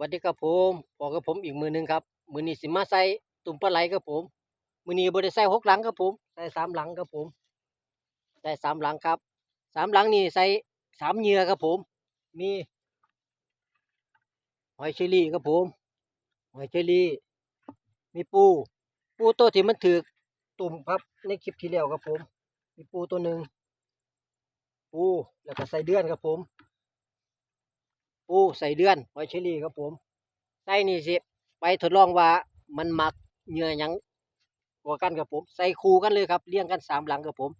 วัสดีครับผมพอกับผมอีกมือหนึงครับมือนี้สิมาใส่ตุ่มปลาไหลครับผม มือนี้บ่ได้ใส่หกหลังครับผมใส่สามหลังครับผมใส่สามหลังครับสามหลังนี่ใส่สามเหยื่อครับผม มีหอยเชอรี่ครับผมหอยเชอรี่ มีปู ปูตัวที่มันถือตุ่มครับในคลิปที่แล้วครับผม มีปูตัวหนึ่งปูแล้วก็ใส่เดือนครับผม ปูใส่เดือนหอยเชอรี่ครับผมใส่นี่สิไปทดลองว่ามันหมักเหยื่อยังกว่ากันครับผม ใส่คู่กันเลยครับเรียงกันสามหลังครับผม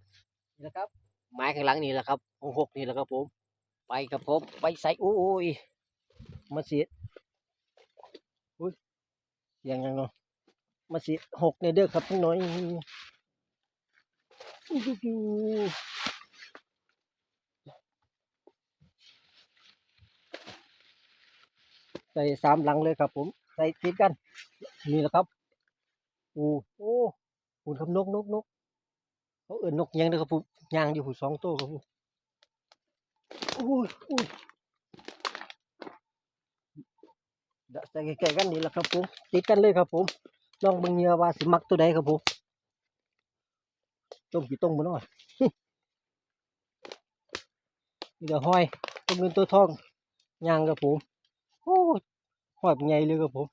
นี่นะครับไม้ข้างหลังนี่แหละครับหกหกนี่แหละครับผม ไปครับผมไปใส่โอ้ยมาสิอุ้ยเสียงยังเนาะมาสิหกในเด้อครับพี่น้อยอู้หูหู ใส่สามหลังเลยครับ ผม ใส่ติดกัน นี่แหละครับโอ้โอ้หุ่นครับนกนกนกเขาเอิ้นนกยังเด้อครับผมยางอยู่ผู้สองตัวครับผมอุ้ยอุ้ยเดยวใส่ใกล้ๆกันนี่แหละครับผมติดกันเลยครับผมลองเบิ่งเหงื่อว่าสิมักตัวใดครับผมต้มกี่ต้มบ่เนาะนี่เดี๋ยวห้อยตัวเงินตัวทองยางครับผม หอยเป็นไงเลยครับผม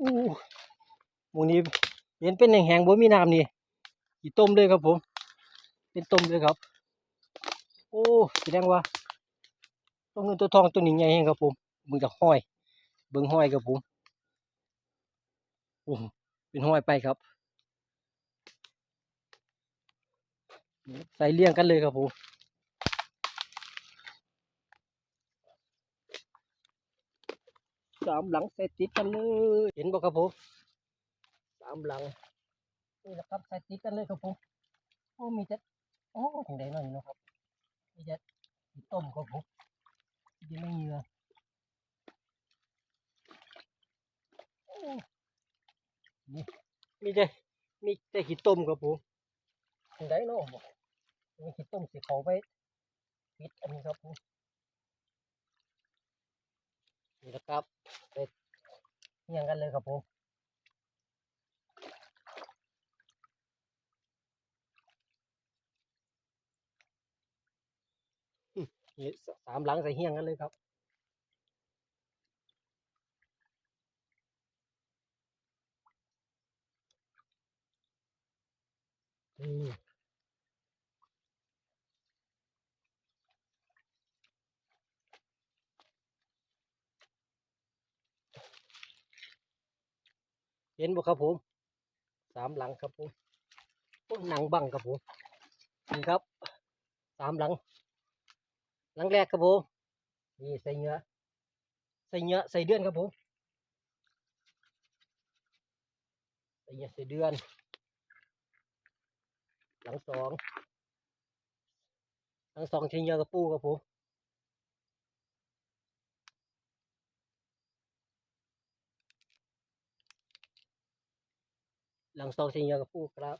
อู้หมูนี้เห็นเป็นแห้งๆบ่มีน้ำนี่กี่ต้มเลยครับผม เป็นต้มเลยครับ โอ้แสดงว่าตัวเงินตัวทองตัวนี้ใหญ่แฮงครับผมมึงจะห้อย เบิ่งห้อยครับผมโอ้เป็นห้อยไปครับใส่เลี่ยงกันเลยครับผม สามหลังใส่ติดกันเลย เห็นบ่ครับผมสามหลังนี่แหละครับใส่ติดกันเลยครับผมโอ้มีแต่โอ้ถึงได้หน่อยนะครับมีแต่ต้มครับผมยังไม่เหงื่อนี่มีแต่มีแต่ขี้ต้มครับผมถึงได้เนาะบ่มีขี้ต้มสิเขาไปปิดอันนี้ครับผม นี่นะครับเฮียงกันเลยครับผมนี่สามหลังใส่เฮียงกันเลยครับนี่ เห็นบ่ครับผมสามหลังครับผมหนังบังครับผมนี่ครับสามหลัง หลังแรกครับผมนี่ใส่เนื้อใส่เนื้อใส่เดือนครับผมใส่เนื้อใส่เดือน หลังสองหลังสองใช้เนื้อกระปูครับผม หลังสองใช้เนื้อกระปูครับ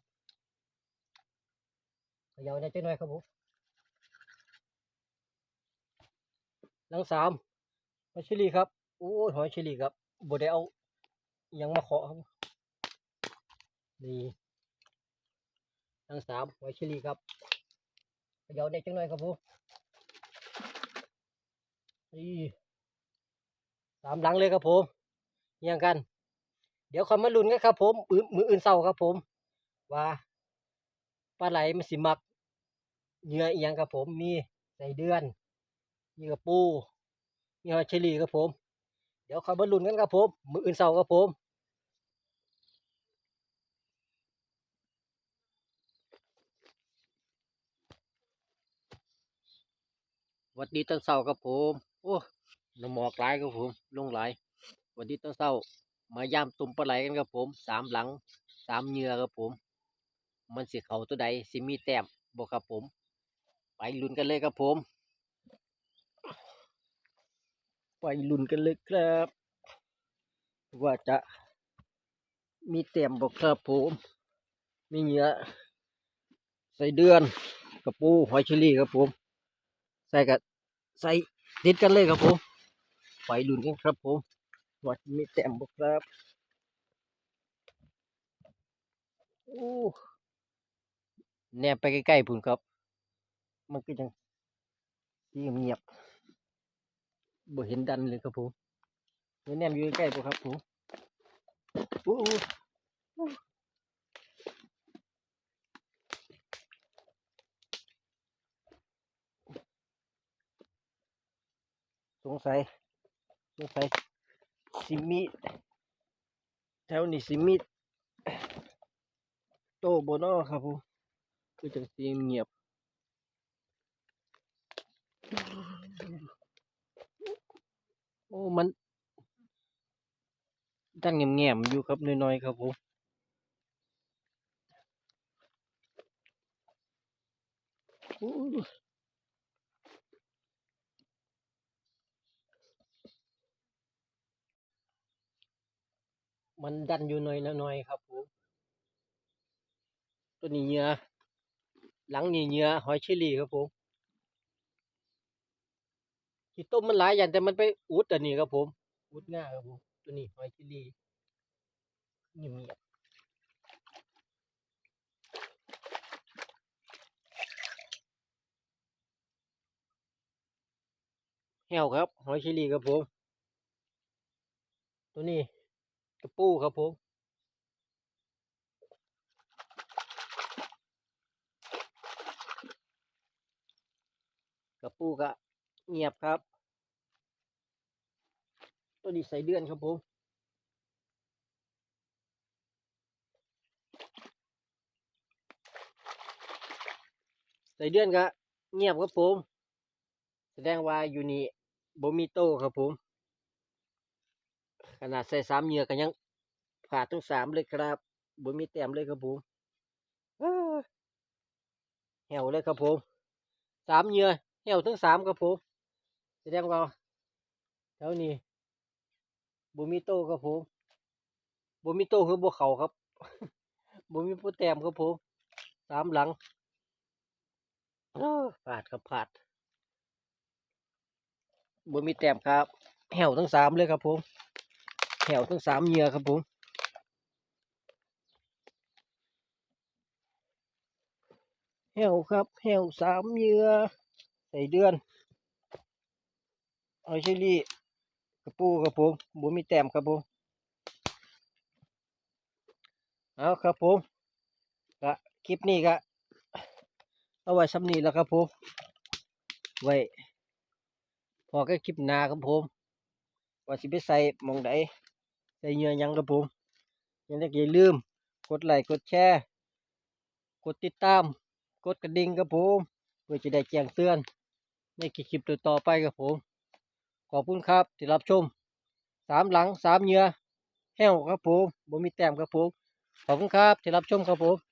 ยาวได้จังหน่อยครับผมหลังสามหอยเชอรี่ครับโอ้หอยเชอรี่ครับบ่ได้เอายังมาเคาะครับนี่หลังสามหอยเชอรี่ครับยาวได้จังหน่อยครับผมนี่สามหลังเลยครับผมเรียงกัน เดี๋ยวคอยมาลุ้นกันครับผมมืออื่นเศร้าครับผม ว่าปลาไหลมันสิมักเหยื่ออียงครับผมมีใส่เดือนมีกระปูมีหอยเชอรี่ครับผม เดี๋ยวคอยมาลุ้นกันครับผม มืออื่นเศร้าครับผมวัดดีตอนเช้าครับผม โอ้น้ำหมอกหลายครับผม ลงหลายวัดดีตอนเช้า มาย่ามตุ่มปลาไหลกันครับผมสามหลังสามเหยื่อครับผม มันสิเขาตัวใดสิมีแต้มบอกครับผม ไปลุ้นกันเลยครับผม ไปลุ้นกันเลยครับ ว่าจะมีแต้มบอกครับผม มีเหยื่อใส่เดือนกระปูหอยเชอรี่ครับผม ใส่กับใส่ติดกันเลยครับผม ไปลุ้นกันครับผม ว่ามีแต้มบ่ครับโอ้แนบไปใกล้ๆพุ่นครับ มันก็ยังที่เงียบบ่เห็นดันเลยครับผมเดี๋ยวแนมอยู่ใกล้ๆพุ่นครับผมโอ้สงสัยสงสัย สิมีแถวนี้สิมีโตโบนอครับผมคือจังสีเงียบโอ้มันดังแง่มๆอยู่ครับน้อยๆครับผมโอ้ มันดันอยู่หน่อยละหน่อยครับผมตัวนี้เหยื่อหลังนี่เหยื่อหอยเชอรี่ครับผมที่ต้มมันหลายอย่างแต่มันไปอุดอันนี้ครับผมอุดง่ายครับผมตัวนี้หอยเชอรี่เงียบๆแหวครับหอยเชอรี่ครับผมตัวนี้ กระปูครับผมกระปูกะเงียบครับ ตัวนี้ใส่เดือนครับผมใส่เดือนก็เงียบครับผม แสดงว่าอยู่นี่บ่มีโตครับผม ขนาดใส่สามเหยื่อก็ยังผ่าดทั้งสามเลยครับบ่มีแต้มเลยครับผมอ้าแหวเลยครับผมสามเหยื่อแหวทั้งสามครับผมแสดงว่าแถวนี้บ่มีโตครับผมบ่มีโตคือบ่เขาครับบ่มีผู้แต้มครับผมสามหลังอ้าดครับพลาดบ่มีแต้มครับแหวทั้งสามเลยครับผม แหวทั้งสามเหยื่อครับผมแหวครับแหวสามเหยื่อใส่เดือนเอาเชอรี่กระปูครับผมบ่มีแต้มครับผมเอาครับผมก็คลิปนี้ก็เอาไว้สำนีแล้วครับผมไว้พอก็คลิปหน้าครับผมว่าสิไปใส่มองใด ใส่เหยื่อยังครับผมยังได้อย่าลืม กดไลค์กดแชร์กดติดตาม กดกระดิ่งครับผมเพื่อจะได้แจ้งเตือนในคลิปต่อไปครับผม ขอบคุณครับที่รับชมสามหลังสามเหยื่อแห้วครับผมบ่มีแต้มครับผมขอบคุณครับที่รับชมครับผม